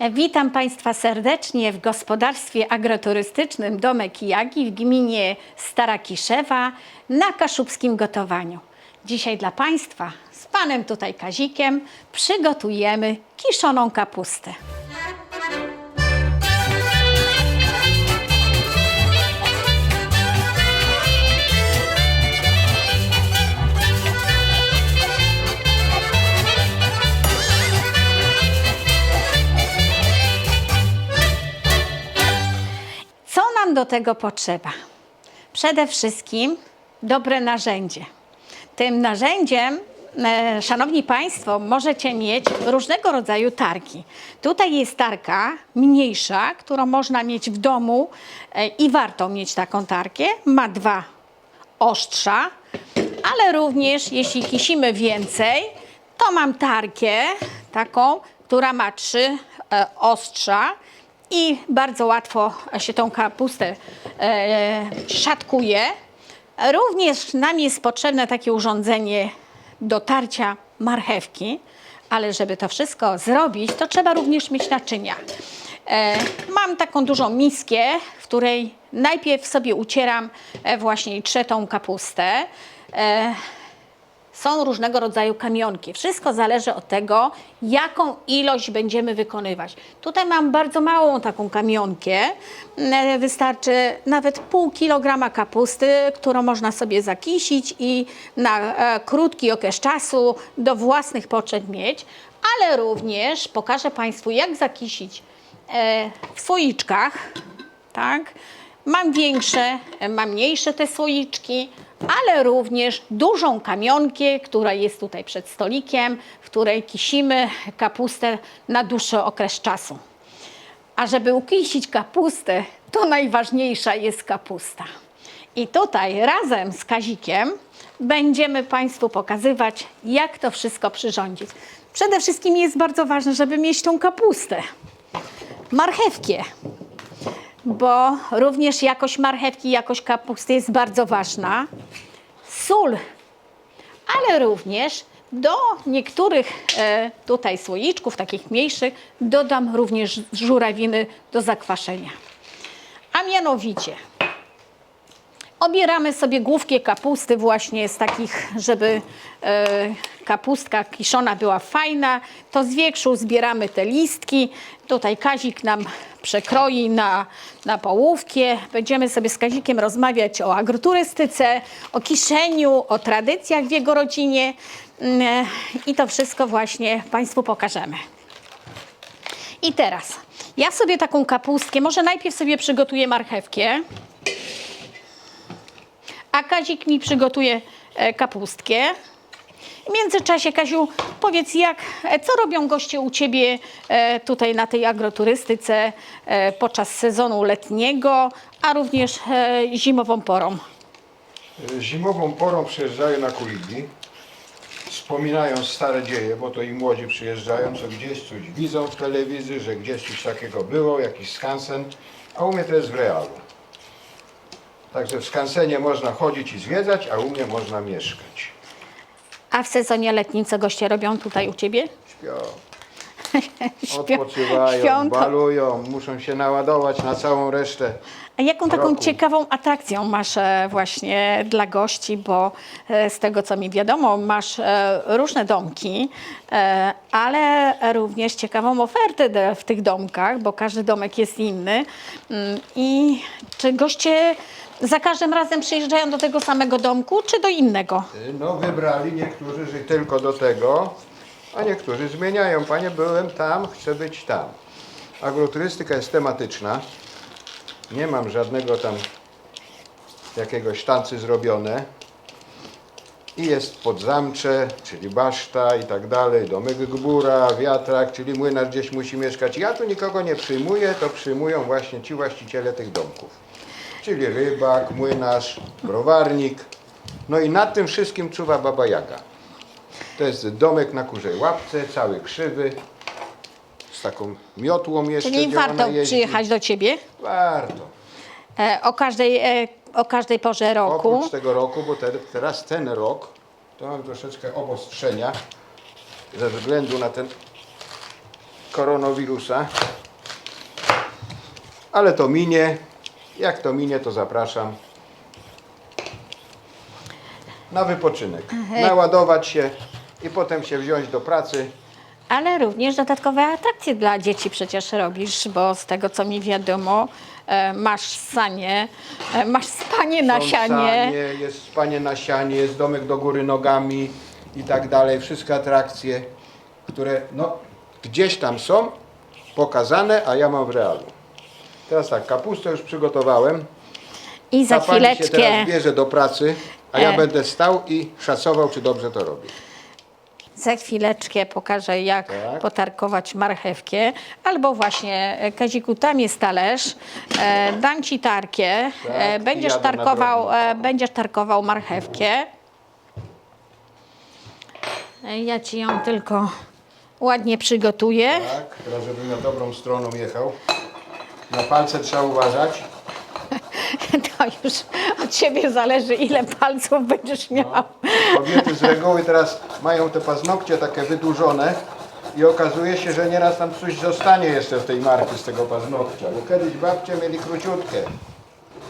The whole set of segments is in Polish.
Witam Państwa serdecznie w gospodarstwie agroturystycznym Domek Jagi w gminie Stara Kiszewa na kaszubskim gotowaniu. Dzisiaj dla Państwa z Panem tutaj Kazikiem przygotujemy kiszoną kapustę. Do tego potrzeba? Przede wszystkim dobre narzędzie. Tym narzędziem, e, Szanowni Państwo, możecie mieć różnego rodzaju tarki. Tutaj jest tarka mniejsza, którą można mieć w domu e, i warto mieć taką tarkę. Ma dwa ostrza, ale również jeśli kisimy więcej, to mam tarkę taką, która ma trzy e, ostrza i bardzo łatwo się tą kapustę e, szatkuje. Również nam jest potrzebne takie urządzenie do tarcia marchewki, ale żeby to wszystko zrobić, to trzeba również mieć naczynia. E, mam taką dużą miskę, w której najpierw sobie ucieram e, właśnie trzetą kapustę. Są różnego rodzaju kamionki. Wszystko zależy od tego, jaką ilość będziemy wykonywać. Tutaj mam bardzo małą taką kamionkę. E, Wystarczy nawet pół kilograma kapusty, którą można sobie zakisić i na e, krótki okres czasu do własnych potrzeb mieć, ale również pokażę Państwu, jak zakisić e, w słoiczkach, tak? Mam większe, mam mniejsze te słoiczki, ale również dużą kamionkę, która jest tutaj przed stolikiem, w której kisimy kapustę na dłuższy okres czasu. A żeby ukisić kapustę, to najważniejsza jest kapusta. I tutaj razem z Kazikiem będziemy Państwu pokazywać, jak to wszystko przyrządzić. Przede wszystkim jest bardzo ważne, żeby mieć tą kapustę. Marchewkę, bo również jakość marchewki, jakość kapusty jest bardzo ważna. Sól, ale również do niektórych e, tutaj słoiczków, takich mniejszych, dodam również żurawiny do zakwaszenia. A mianowicie obieramy sobie główkę kapusty właśnie z takich, żeby e, kapustka kiszona była fajna. To z wierzchu zbieramy te listki. Tutaj Kazik nam przekroi na, na połówkę. Będziemy sobie z Kazikiem rozmawiać o agroturystyce, o kiszeniu, o tradycjach w jego rodzinie Mm, i to wszystko właśnie Państwu pokażemy. I teraz ja sobie taką kapustkę, może najpierw sobie przygotuję marchewkę, a Kazik mi przygotuje e, kapustkę. W międzyczasie, Kaziu, powiedz, jak, e, co robią goście u Ciebie e, tutaj na tej agroturystyce podczas sezonu letniego, a również zimową porą? Zimową porą przyjeżdżają na kuligi, wspominają stare dzieje, bo to i młodzi przyjeżdżają, co gdzieś coś widzą w telewizji, że gdzieś coś takiego było, jakiś skansen, a u mnie to jest w realu. Także w skansenie można chodzić i zwiedzać, a u mnie można mieszkać. A w sezonie letnim co goście robią tutaj u Ciebie? Śpią, odpoczywają, śpią to- balują, muszą się naładować na całą resztę. A jaką taką roku. ciekawą atrakcją masz e, właśnie dla gości, bo e, z tego co mi wiadomo, masz e, różne domki, e, ale również ciekawą ofertę de- w tych domkach, bo każdy domek jest inny. Mm, I czy goście za każdym razem przyjeżdżają do tego samego domku, czy do innego? No wybrali niektórzy, że tylko do tego, a niektórzy zmieniają. Panie, byłem tam, chcę być tam. Agroturystyka jest tematyczna. Nie mam żadnego tam jakiegoś tancy zrobione. I jest podzamcze, czyli baszta i tak dalej, domek gbura, wiatrak, czyli młynarz gdzieś musi mieszkać. Ja tu nikogo nie przyjmuję, to przyjmują właśnie ci właściciele tych domków. Czyli rybak, młynarz, browarnik. No i nad tym wszystkim czuwa Baba Jaga. To jest domek na kurzej łapce, cały krzywy, z taką miotłą jeszcze, Czyli gdzie ona warto jeździ. przyjechać do Ciebie Warto. e, o każdej, e, o każdej porze roku. Oprócz tego roku, bo te, teraz ten rok, to mam troszeczkę obostrzenia ze względu na ten koronawirusa. Ale to minie. Jak to minie, to zapraszam na wypoczynek. Naładować się i potem się wziąć do pracy. Ale również dodatkowe atrakcje dla dzieci przecież robisz, bo z tego co mi wiadomo, e, masz sanie, e, masz spanie na Są sianie. sanie, jest spanie na sianie, jest domek do góry nogami i tak dalej. Wszystkie atrakcje, które no, gdzieś tam są pokazane, a ja mam w realu. Teraz tak, kapustę już przygotowałem. I za Ta pani się chwileczkę, teraz bierze do pracy, a ja E. będę stał i szacował, czy dobrze to robię. za chwileczkę pokażę jak Tak. potarkować marchewkę. Albo właśnie, e, Kaziku, tam jest talerz, e, dam Ci tarkę, e, Tak, będziesz, tarkował, e, będziesz tarkował marchewkę. Ja Ci ją tylko ładnie przygotuję. Tak, teraz żebym na dobrą stroną jechał. Na palce trzeba uważać. To już od Ciebie zależy, ile palców będziesz miał. Kobiety z reguły teraz mają te paznokcie takie wydłużone i okazuje się, że nieraz tam coś zostanie jeszcze w tej marki z tego paznokcia. Bo kiedyś babcie mieli króciutkie.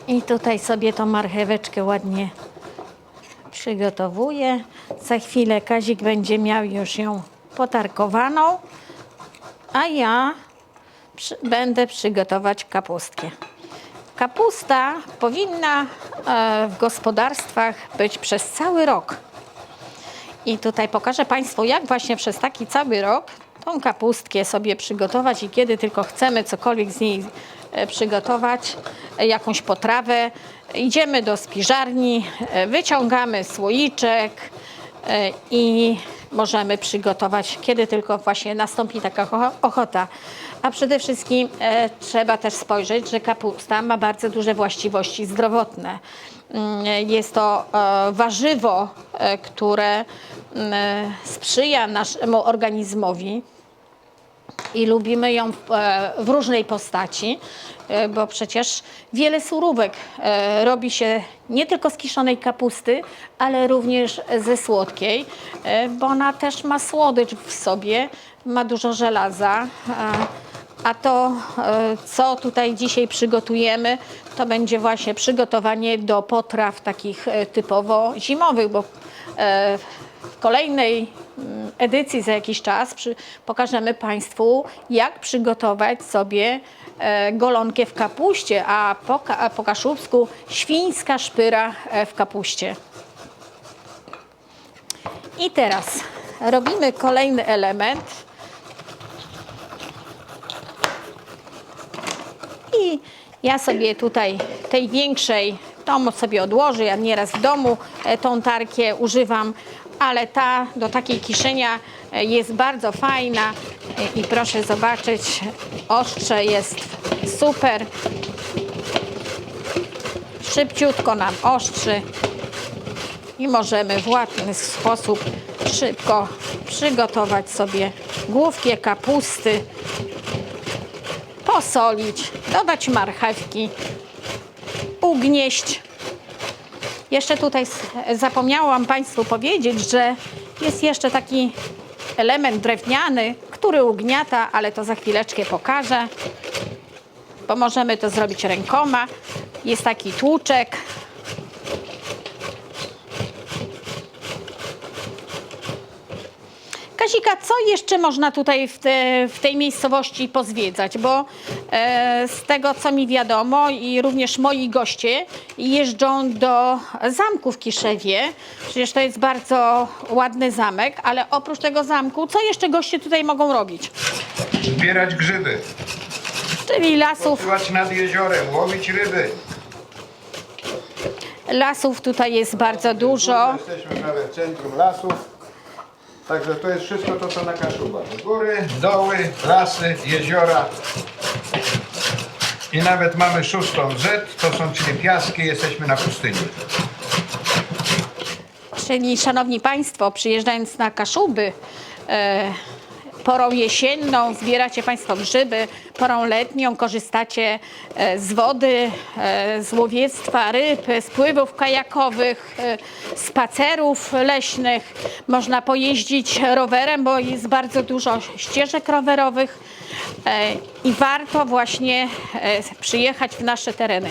I tutaj sobie tą marcheweczkę ładnie przygotowuję. Za chwilę Kazik będzie miał już ją potarkowaną, a ja przy, będę przygotować kapustkę. Kapusta powinna e, w gospodarstwach być przez cały rok. I tutaj pokażę Państwu, jak właśnie przez taki cały rok tą kapustkę sobie przygotować i kiedy tylko chcemy cokolwiek z niej e, przygotować, e, jakąś potrawę, idziemy do spiżarni, wyciągamy słoiczek i możemy przygotować, kiedy tylko właśnie nastąpi taka ocho- ochota. A przede wszystkim e, trzeba też spojrzeć, że kapusta ma bardzo duże właściwości zdrowotne. Mm, Jest to e, warzywo, e, które mm, sprzyja naszemu organizmowi i lubimy ją e, w różnej postaci, bo przecież wiele surówek robi się nie tylko z kiszonej kapusty, ale również ze słodkiej, bo ona też ma słodycz w sobie, ma dużo żelaza. A to, e, co tutaj dzisiaj przygotujemy, to będzie właśnie przygotowanie do potraw takich e, typowo zimowych, bo e, w kolejnej mm, edycji za jakiś czas pokażemy Państwu, jak przygotować sobie golonkę w kapuście, a po, a po kaszubsku świńska szpyra w kapuście. I teraz robimy kolejny element. I ja sobie tutaj tej większej, tą sobie odłożę, ja nieraz w domu e, tą tarkę używam, ale ta do takiej kiszenia e, jest bardzo fajna E, i proszę zobaczyć, ostrze jest super. Szybciutko nam ostrzy i możemy w łatwy sposób szybko przygotować sobie główkę kapusty posolić, dodać marchewki, ugnieść. Jeszcze tutaj zapomniałam Państwu powiedzieć, że jest jeszcze taki element drewniany, który ugniata, ale to za chwileczkę pokażę, bo możemy to zrobić rękoma. Jest taki tłuczek. Kazika, co jeszcze można tutaj w, te, w tej miejscowości pozwiedzać? Bo e, z tego, co mi wiadomo i również moi goście jeżdżą do zamku w Kiszewie. Przecież to jest bardzo ładny zamek, ale oprócz tego zamku, co jeszcze goście tutaj mogą robić? Zbierać grzyby, Czyli lasów, pływać nad jeziorem, łowić ryby. lasów tutaj jest bardzo dużo. Jesteśmy prawie w centrum lasów. Także to jest wszystko to, co na Kaszubach. Góry, doły, lasy, jeziora. I nawet mamy szóstą Z, to są czyli piaski, jesteśmy na pustyni. Czyli, szanowni Państwo, przyjeżdżając na Kaszuby, e, porą jesienną zbieracie Państwo grzyby, porą letnią korzystacie e, z wody, e, z łowiectwa ryb, z pływów kajakowych, e, spacerów leśnych. Można pojeździć rowerem, bo jest bardzo dużo ścieżek rowerowych. I warto właśnie przyjechać w nasze tereny.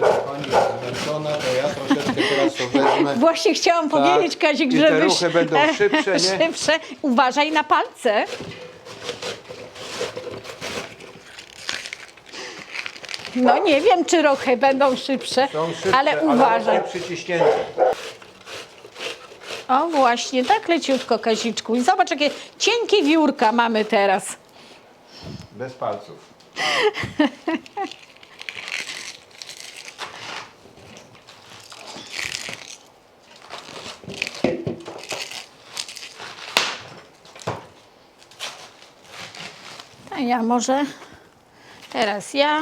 Pani jest zmęczona, to ja troszeczkę teraz to wezmę. Właśnie chciałam Tak. powiedzieć, Kazik, I te żebyś... ruchy będą e, szybsze, nie? szybsze. Uważaj na palce. No nie wiem, czy ruchy będą szybsze, Są szybsze, ale uważaj. Przyciśnięte. O właśnie, tak leciutko, Kaziczku. I zobacz, jakie cienkie wiórka mamy teraz. Bez palców. ja może teraz ja.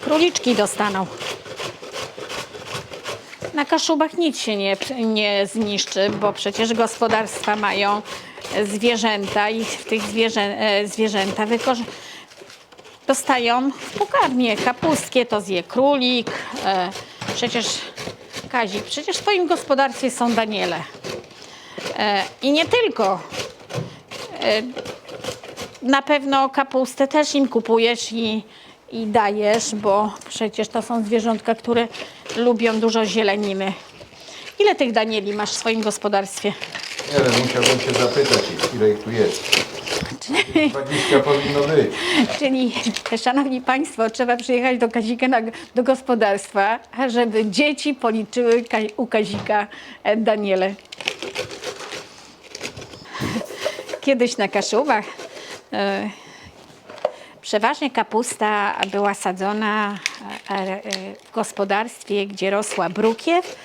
Króliczki dostaną. Na Kaszubach nic się nie, nie zniszczy, bo przecież gospodarstwa mają zwierzęta i w tych zwierzę, e, zwierzęta dostają w pokarmie. Kapustkie to zje królik. E, przecież Kazik, przecież w twoim gospodarstwie są Daniele. E, I nie tylko na pewno kapustę też im kupujesz i, i dajesz, bo przecież to są zwierzątka, które lubią dużo zieleniny. Ile tych Danieli masz w swoim gospodarstwie? Nie wiem, musiałbym się zapytać, ile ich tu jest. 20 powinno być. Czyli, szanowni państwo, trzeba przyjechać do Kazika na, do gospodarstwa, żeby dzieci policzyły Ka- u Kazika e, Daniele. Kiedyś na Kaszubach przeważnie kapusta była sadzona e, e, w gospodarstwie, gdzie rosła brukiew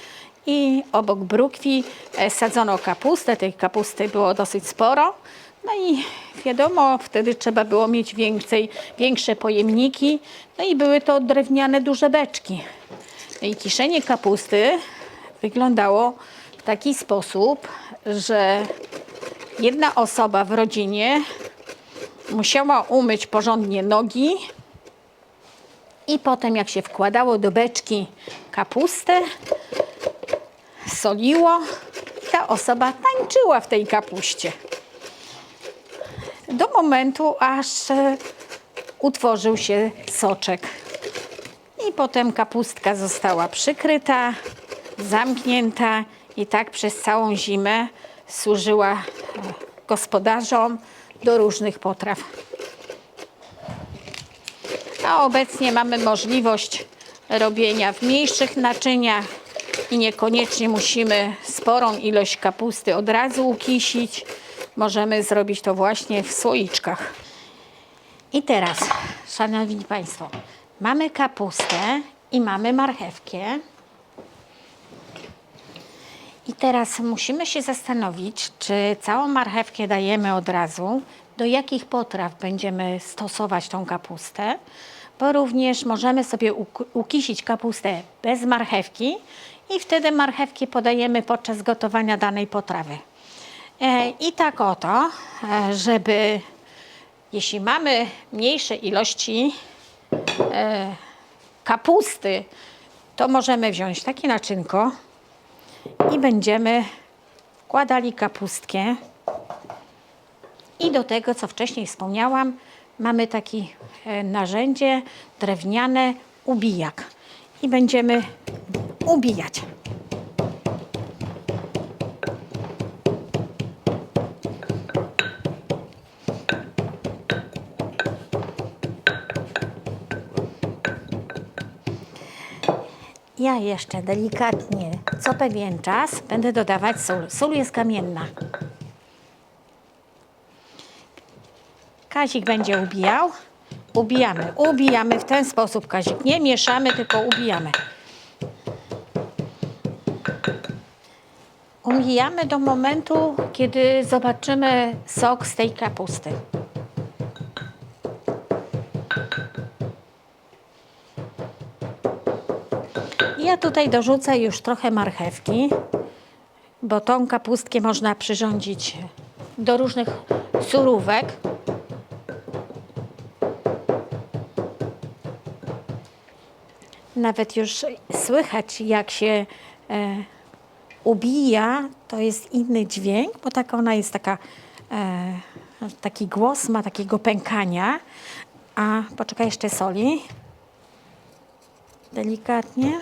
i obok brukwi e, sadzono kapustę. Tej kapusty było dosyć sporo. No i wiadomo, wtedy trzeba było mieć więcej, większe pojemniki. No i były to drewniane duże beczki. No i kiszenie kapusty wyglądało w taki sposób, że jedna osoba w rodzinie musiała umyć porządnie nogi i potem jak się wkładało do beczki kapustę, soliło, ta osoba tańczyła w tej kapuście. Do momentu, aż e, utworzył się soczek. I potem kapustka została przykryta, zamknięta i tak przez całą zimę służyła e, gospodarzom do różnych potraw. A obecnie mamy możliwość robienia w mniejszych naczyniach i niekoniecznie musimy sporą ilość kapusty od razu ukisić. Możemy zrobić to właśnie w słoiczkach. I teraz, szanowni państwo, mamy kapustę i mamy marchewkę. I teraz musimy się zastanowić, czy całą marchewkę dajemy od razu, do jakich potraw będziemy stosować tą kapustę, bo również możemy sobie uk- ukisić kapustę bez marchewki i wtedy marchewki podajemy podczas gotowania danej potrawy. E, I tak oto, e, żeby jeśli mamy mniejsze ilości e, kapusty, to możemy wziąć takie naczynko i będziemy wkładali kapustkę. I do tego, co wcześniej wspomniałam, mamy takie narzędzie drewniane, ubijak. I będziemy ubijać. Ja jeszcze delikatnie, co pewien czas, będę dodawać sól. Sól jest kamienna. Kazik będzie ubijał. Ubijamy, ubijamy w ten sposób, Kazik. Nie mieszamy, tylko ubijamy. Ubijamy do momentu, kiedy zobaczymy sok z tej kapusty. Ja tutaj dorzucę już trochę marchewki, bo tą kapustkę można przyrządzić do różnych surówek. Nawet już słychać, jak się e, ubija, to jest inny dźwięk, bo tak ona jest taka, e, taki głos ma takiego pękania. A poczekaj jeszcze soli. Delikatnie.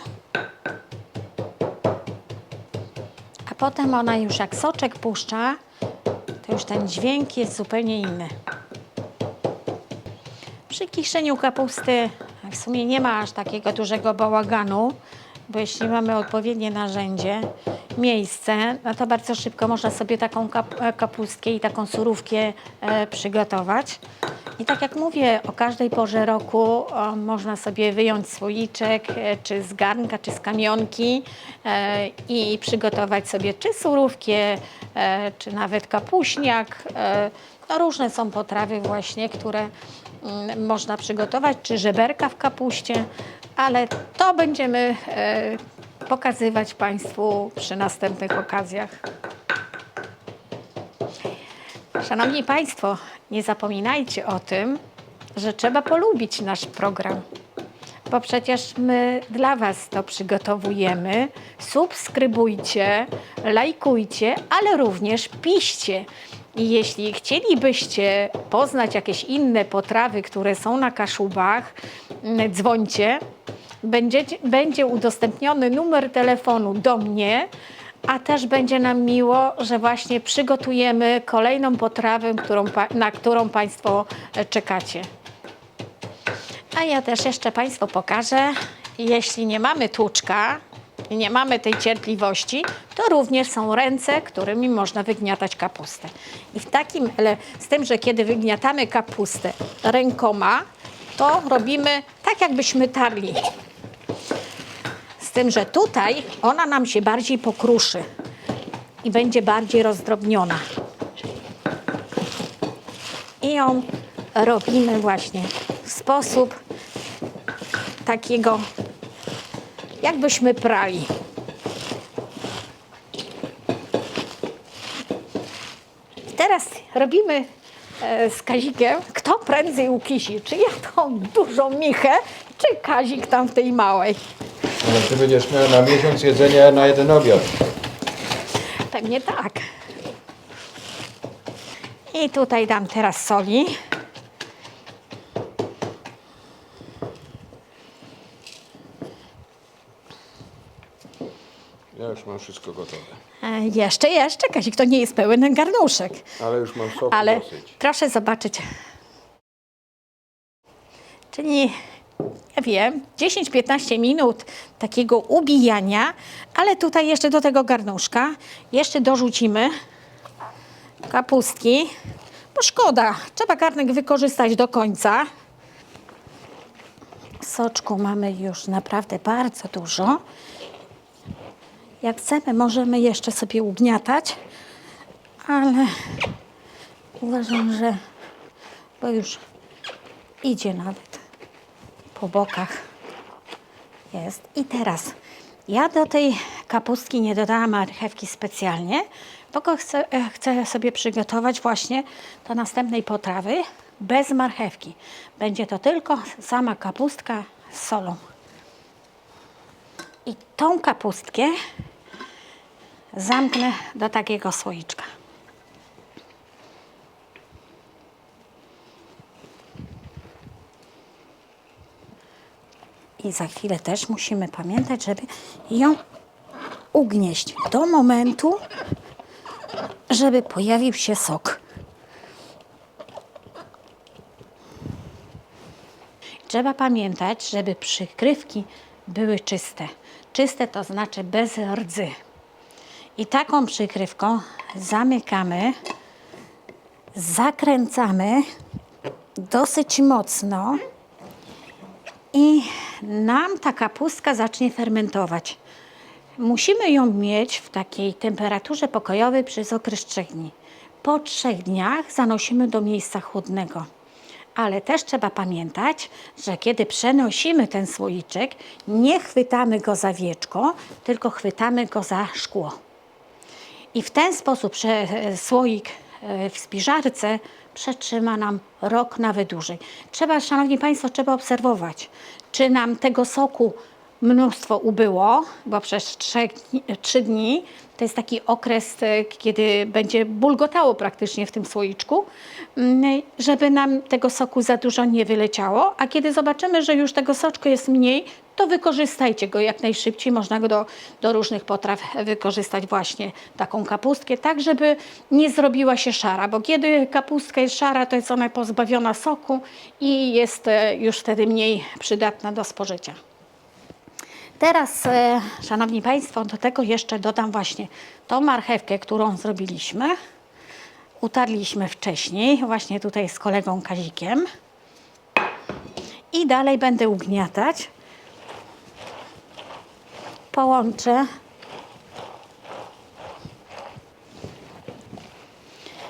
A potem ona już jak soczek puszcza, to już ten dźwięk jest zupełnie inny. Przy kiszeniu kapusty w sumie nie ma aż takiego dużego bałaganu, bo jeśli mamy odpowiednie narzędzie, miejsce, no to bardzo szybko można sobie taką e, kapustkę i taką surówkę e, przygotować. I tak jak mówię, o każdej porze roku można sobie wyjąć słoiczek, e, czy z garnka, czy z kamionki e, i przygotować sobie czy surówkę, e, czy nawet kapuśniak. No różne są potrawy właśnie, które mm, można przygotować, czy żeberka w kapuście, ale to będziemy pokazywać Państwu przy następnych okazjach. Szanowni Państwo, nie zapominajcie o tym, że trzeba polubić nasz program, bo przecież my dla Was to przygotowujemy. Subskrybujcie, lajkujcie, ale również piszcie. I jeśli chcielibyście poznać jakieś inne potrawy, które są na Kaszubach, mm, dzwońcie. Będzie, będzie udostępniony numer telefonu do mnie, a też będzie nam miło, że właśnie przygotujemy kolejną potrawę, którą, na którą Państwo e, czekacie. A ja też jeszcze Państwu pokażę, jeśli nie mamy tłuczka, i nie mamy tej cierpliwości, to również są ręce, którymi można wygniatać kapustę. I w takim, ale z tym, że kiedy wygniatamy kapustę rękoma, to robimy tak, jakbyśmy tarli. Tym, że tutaj ona nam się bardziej pokruszy i będzie bardziej rozdrobniona. I ją robimy właśnie w sposób takiego, jakbyśmy prali. Teraz robimy e, z Kazikiem, kto prędzej ukisi, czy ja tą dużą michę, czy Kazik tam w tej małej. Ale ty będziesz miał na miesiąc jedzenia na jeden obiad. Pewnie tak. I tutaj dam teraz soli. Ja już mam wszystko gotowe. E, jeszcze, jeszcze, Kazik, to nie jest pełen garnuszek. Ale już mam soku Ale dosyć. proszę zobaczyć. Czyli, ja wiem, 10-15 minut takiego ubijania, ale tutaj jeszcze do tego garnuszka jeszcze dorzucimy kapustki, bo szkoda, trzeba garnek wykorzystać do końca. Soczku mamy już naprawdę bardzo dużo. Jak chcemy, możemy jeszcze sobie ugniatać, ale Uważam, że bo już idzie nawet po bokach. Jest. I teraz ja do tej kapustki nie dodałam marchewki specjalnie, go chcę, e, chcę sobie przygotować właśnie do następnej potrawy bez marchewki. Będzie to tylko sama kapustka z solą. I tą kapustkę zamknę do takiego słoiczka. I za chwilę też musimy pamiętać, żeby ją ugnieść do momentu, żeby pojawił się sok. Trzeba pamiętać, żeby przykrywki były czyste. Czyste to znaczy bez rdzy. I taką przykrywką zamykamy, zakręcamy dosyć mocno i nam ta kapustka zacznie fermentować. Musimy ją mieć w takiej temperaturze pokojowej przez okres trzech dni. Po trzech dniach zanosimy do miejsca chłodnego. Ale też trzeba pamiętać, że kiedy przenosimy ten słoiczek, nie chwytamy go za wieczko, tylko chwytamy go za szkło. I w ten sposób prze, słoik e, w spiżarce przetrzyma nam rok, nawet dłużej. Trzeba, Szanowni Państwo, trzeba obserwować, czy nam tego soku mnóstwo ubyło, bo przez trzech, dni- trzy dni to jest taki okres, e, kiedy będzie bulgotało praktycznie w tym słoiczku, mm, żeby nam tego soku za dużo nie wyleciało. A kiedy zobaczymy, że już tego soczku jest mniej, to wykorzystajcie go jak najszybciej. Można go do, do różnych potraw wykorzystać właśnie taką kapustkę, tak żeby nie zrobiła się szara, bo kiedy kapustka jest szara, to jest ona pozbawiona soku i jest e, już wtedy mniej przydatna do spożycia. Teraz, e, Szanowni Państwo, do tego jeszcze dodam właśnie tą marchewkę, którą zrobiliśmy. Utarliśmy wcześniej, właśnie tutaj z kolegą Kazikiem. I dalej będę ugniatać. Połączę.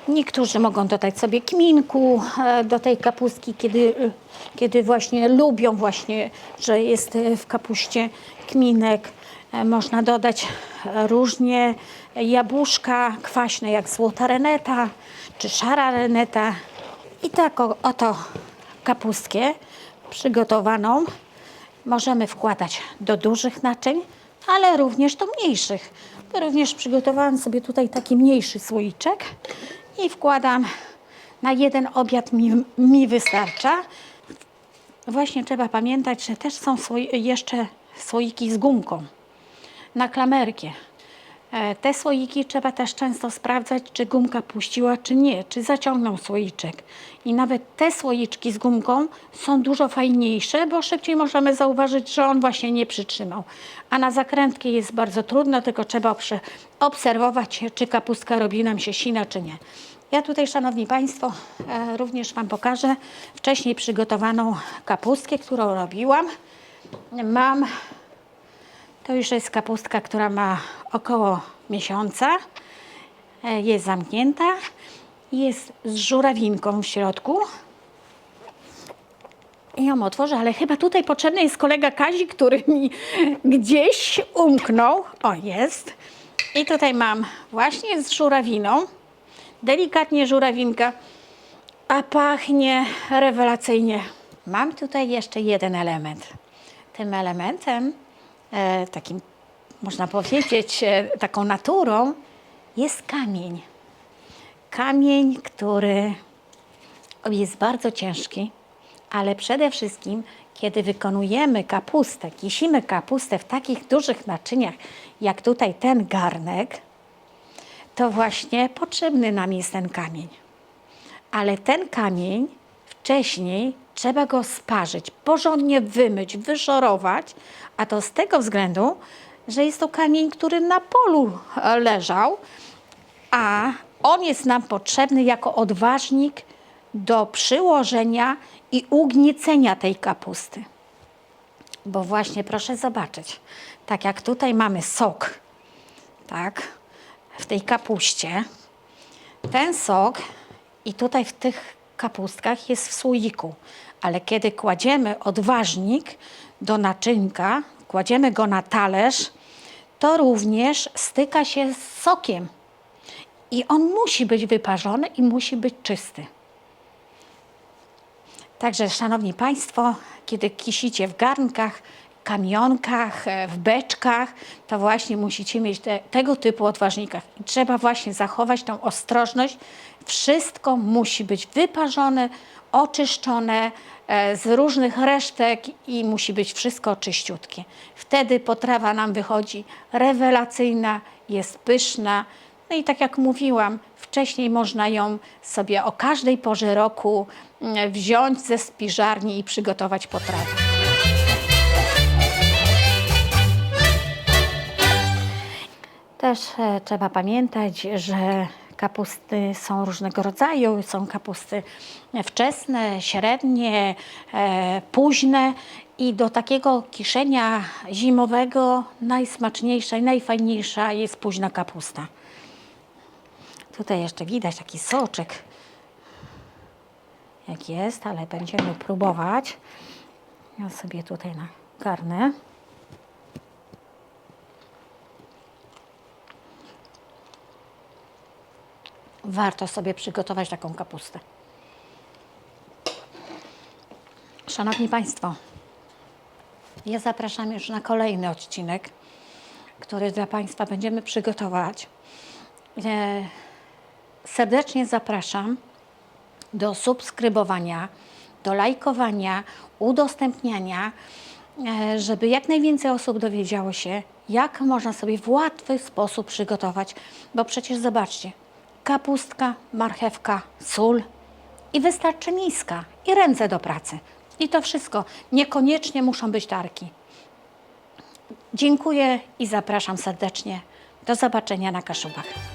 Niektórzy mogą dodać sobie kminku e, do tej kapustki, kiedy, e, kiedy właśnie lubią właśnie, że jest e, w kapuście kminek. Można dodać różnie jabłuszka kwaśne, jak złota reneta czy szara reneta. I taką oto kapustkę przygotowaną możemy wkładać do dużych naczyń, ale również do mniejszych. Również przygotowałam sobie tutaj taki mniejszy słoiczek i wkładam na jeden obiad mi, mi wystarcza. Właśnie trzeba pamiętać, że też są jeszcze słoiki z gumką na klamerkie. E, Te słoiki trzeba też często sprawdzać, czy gumka puściła, czy nie, czy zaciągnął słoiczek. I nawet te słoiczki z gumką są dużo fajniejsze, bo szybciej możemy zauważyć, że on właśnie nie przytrzymał. A na zakrętki jest bardzo trudno, tylko trzeba obse- obserwować, czy kapustka robi nam się sina, czy nie. Ja tutaj, Szanowni Państwo, e, również Wam pokażę wcześniej przygotowaną kapustkę, którą robiłam. Mam to już jest kapustka, która ma około miesiąca. E, Jest zamknięta. Jest z żurawinką w środku. I ją otworzę, ale chyba tutaj potrzebny jest kolega Kazi, który mi gdzieś umknął. O, jest. I tutaj mam właśnie z żurawiną. Delikatnie żurawinka, a pachnie rewelacyjnie. Mam tutaj jeszcze jeden element. Tym elementem, takim można powiedzieć, e, taką naturą, jest kamień. Kamień, który jest bardzo ciężki, ale przede wszystkim, kiedy wykonujemy kapustę, kisimy kapustę w takich dużych naczyniach, jak tutaj ten garnek, to właśnie potrzebny nam jest ten kamień. Ale ten kamień wcześniej trzeba go sparzyć, porządnie wymyć, wyszorować, a to z tego względu, że jest to kamień, który na polu e, leżał, a on jest nam potrzebny jako odważnik do przyłożenia i ugniecenia tej kapusty. Bo właśnie proszę zobaczyć, tak jak tutaj mamy sok, tak, w tej kapuście, ten sok i tutaj w tych kapustkach jest w słoiku, ale kiedy kładziemy odważnik do naczynka, kładziemy go na talerz, to również styka się z sokiem. I on musi być wyparzony i musi być czysty. Także, Szanowni Państwo, kiedy kisicie w garnkach, kamionkach, e, w beczkach, to właśnie musicie mieć te, tego typu odważnikach. I trzeba właśnie zachować tą ostrożność. Wszystko musi być wyparzone, oczyszczone e, z różnych resztek i musi być wszystko czyściutkie. Wtedy potrawa nam wychodzi rewelacyjna, jest pyszna. No i tak jak mówiłam, wcześniej można ją sobie o każdej porze roku mm, wziąć ze spiżarni i przygotować potrawę. Też e, trzeba pamiętać, że kapusty są różnego rodzaju. Są kapusty wczesne, średnie, e, późne i do takiego kiszenia zimowego najsmaczniejsza i najfajniejsza jest późna kapusta. Tutaj jeszcze widać taki soczek, jak jest, ale będziemy próbować. Ja sobie tutaj nagarnę. Warto sobie przygotować taką kapustę. Szanowni Państwo, Ja zapraszam już na kolejny odcinek, który dla Państwa będziemy przygotować. E, serdecznie zapraszam do subskrybowania, do lajkowania, udostępniania, e, żeby jak najwięcej osób dowiedziało się, jak można sobie w łatwy sposób przygotować. Bo przecież zobaczcie, kapustka, marchewka, sól i wystarczy miska i ręce do pracy. I to wszystko. Niekoniecznie muszą być tarki. Dziękuję i zapraszam serdecznie. Do zobaczenia na Kaszubach.